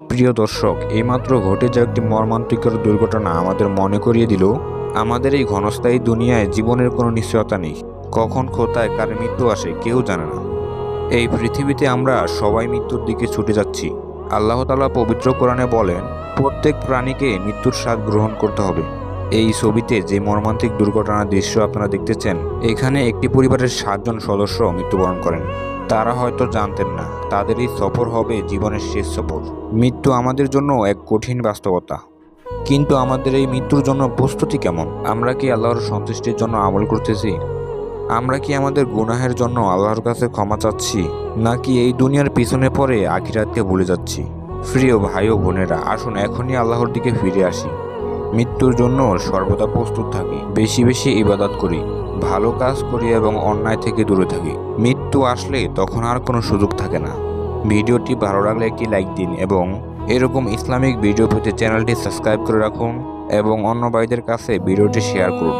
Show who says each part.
Speaker 1: প্রিয় দর্শক, এইমাত্র ঘটে যাওয়া একটি মর্মান্তিকর দুর্ঘটনা আমাদের মনে করিয়ে দিল, আমাদের এই ঘনস্থায়ী দুনিয়ায় জীবনের কোনো নিশ্চয়তা নেই। কখন, কোথায়, কার মৃত্যু আসে কেউ জানে না। এই পৃথিবীতে আমরা সবাই মৃত্যুর দিকে ছুটে যাচ্ছি। আল্লাহ তালা পবিত্র কোরআনে বলেন, প্রত্যেক প্রাণীকে মৃত্যুর স্বাদ গ্রহণ করতে হবে। এই ছবিতে যে মর্মান্তিক দুর্ঘটনার দৃশ্য আপনারা দেখতেছেন, এখানে একটি পরিবারের সাতজন সদস্য মৃত্যুবরণ করেন। তারা হয়তো জানতেন না তাদের এই সফর হবে জীবনের শেষ সফর। মৃত্যু আমাদের জন্য এক কঠিন বাস্তবতা। কিন্তু আমাদের এই মৃত্যুর জন্য প্রস্তুতি কেমন? আমরা কি আল্লাহর সন্তুষ্টির জন্য আমল করতেছি? আমরা কি আমাদের গুনাহের জন্য আল্লাহর কাছে ক্ষমা চাচ্ছি? নাকি এই দুনিয়ার পিছনে পড়ে আখিরাতকে ভুলে যাচ্ছি? প্রিয় ভাই ও বোনেরা, আসুন এখনই আল্লাহর দিকে ফিরে আসি। মৃত্যুর জন্য সর্বদা প্রস্তুত থাকি, বেশি বেশি ইবাদত করি। ভালো কাজ করি এবং অন্যায় থেকে দূরে থাকি। মৃত্যু আসলে তখন আর কোনো সুযোগ থাকে না। ভিডিওটি ভালো লাগলে একটি লাইক দিন এবং এরকম ইসলামিক ভিডিও পেতে চ্যানেলটি সাবস্ক্রাইব করে রাখুন এবং অন্য ভাইদের কাছে ভিডিওটি শেয়ার করুন।